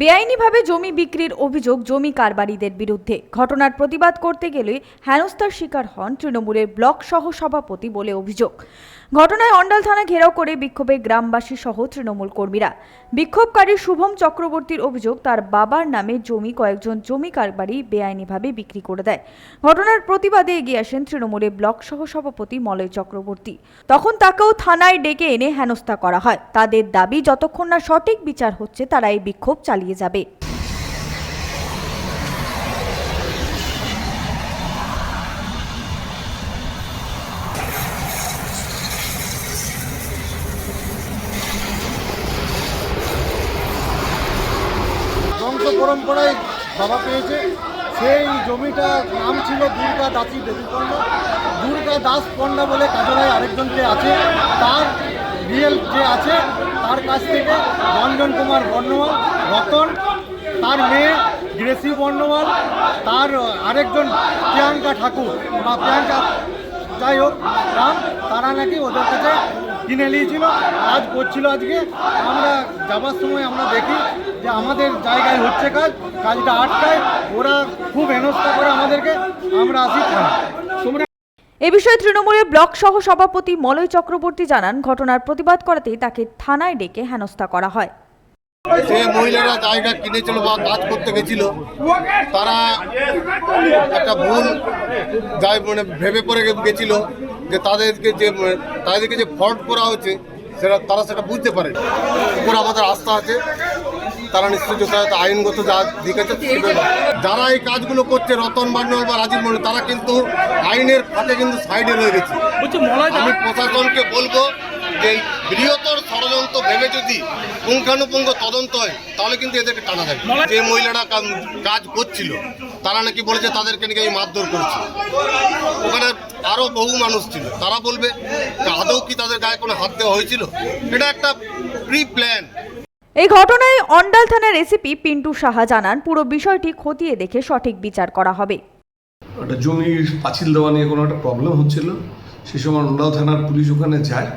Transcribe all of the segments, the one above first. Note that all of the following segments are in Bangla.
বেআইনিভাবে জমি বিক্রির অভিযোগ জমি কারবারিদের বিরুদ্ধে। ঘটনার প্রতিবাদ করতে গেলে হেনস্থার শিকার হন তৃণমূলের ব্লক সহ সভাপতি বলে অভিযোগ। ঘটনায় অন্ডাল থানা ঘেরাও করে বিক্ষোভে গ্রামবাসী সহ তৃণমূল কর্মীরা। বিক্ষোভকারী শুভম চক্রবর্তীর অভিযোগ, তার বাবার নামে জমি কয়েকজন জমি কারবারি বেআইনিভাবে বিক্রি করে দেয়। ঘটনার প্রতিবাদে এগিয়ে আসেন তৃণমূলের ব্লক সহ সভাপতি মলয় চক্রবর্তী। তখন তাকেও থানায় ডেকে এনে হেনস্থা করা হয়। তাদের দাবি, যতক্ষণ না সঠিক বিচার হচ্ছে, তারা এই বিক্ষোভ চালিয়ে যাবে। বংশ পরম্পরায় বাবা পেয়েছে। সেই জমিটার নাম ছিল দুর্গা দাসী দেবী পণ্ডা। দুর্গা দাস পণ্ডা বলে কাজলায় আরেকজন যে আছে। তার রিয়েল যে আছে, তার কাছ থেকে রঞ্জন কুমার বর্ণওয়াল রতন, তার মেয়ে গ্রেসি বর্ণওয়াল তার আরেকজন প্রিয়াঙ্কা ঠাকুর, বা প্রিয়াঙ্কা, যাই হোক রাম তারা নাকি ওদের কাছে কিনে নিয়েছিল, কাজ করছিল আজকে আমরা যাবার সময় আমরা দেখি যে আমাদের জায়গায় হচ্ছে কাজ, কাজটা আটকায়, ওরা খুব হেনস্থা করে আমাদেরকে, আমরা আসি থানায়। এ বিষয়ে তৃণমূলের ব্লক সহ সভাপতি মলয় চক্রবর্তী জানান, ঘটনার প্রতিবাদ করাতেই তাকে থানায় ডেকে হেনস্থা করা হয়। যে মহিলারা জায়গা কিনেছিল বা কাজ করতে গেছিল, তারা একটা ভুল যাই মানে ভেবে পড়ে গেছিল যে তাদেরকে যে মানে তাদেরকে যে ফ্রড করা হয়েছে সেটা তারা সেটা বুঝতে পারে। উপর আমাদের আস্থা আছে তারা নিশ্চয়ই যথাযথ আইনগত যা দিক আছে যারা এই কাজগুলো করছে রতন বান্ডল বা রাজীব মন্ডল তারা কিন্তু আইনের ফাঁকে কিন্তু সাইডে রয়ে গেছে। আমি প্রশাসনকে বলব যে বৃহত্তর ষড়যন্ত্র ভেবে যদি পুঙ্খানুপুঙ্খ তদন্ত হয় তাহলে কিন্তু এদেরকে টানা যাবে। যে মহিলারা কাজ করছিল তারা নাকি বলেছে তাদেরকে নাকি আমি মারধর করছি। ওখানে আরও বহু মানুষ ছিল। তারা বলবে আদৌ কি তাদের গায়ে কোনো হাত দেওয়া হয়েছিল? এটা একটা প্রি প্ল্যান এই ঘটনায় অন্ডাল থানার এসিপি পিন্টু সাহা জানান পুরো বিষয়টি খতিয়ে দেখে সঠিক বিচার করা হবে। একটা জমির পাঁচিল দেওয়া নিয়ে কোনো একটা প্রবলেম হচ্ছিল। সে সময় নন্দাও থানার পুলিশ ওখানে যায়।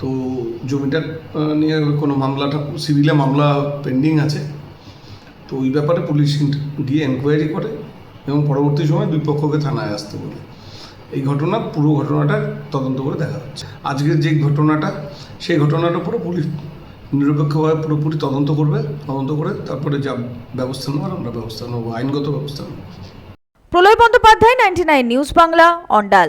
তো জমিটা নিয়ে কোনো মামলাটা সিভিলে মামলা পেন্ডিং আছে। তো ওই ব্যাপারে পুলিশ গিয়ে এনকোয়ারি করে এবং পরবর্তী সময় দুই পক্ষকে থানায় আসতে বলে। এই ঘটনা, পুরো ঘটনাটা তদন্ত করে দেখা হচ্ছে। আজকের যে ঘটনাটা, সেই ঘটনাটার উপরে পুলিশ নিরপেক্ষভাবে পুরোপুরি তদন্ত করবে, তদন্ত করে তারপরে যা ব্যবস্থা নেওয়ার, আমরা ব্যবস্থা নেব, আইনগত ব্যবস্থা নেব। Pralay Bandyopadhyay ninety news Bangla Andal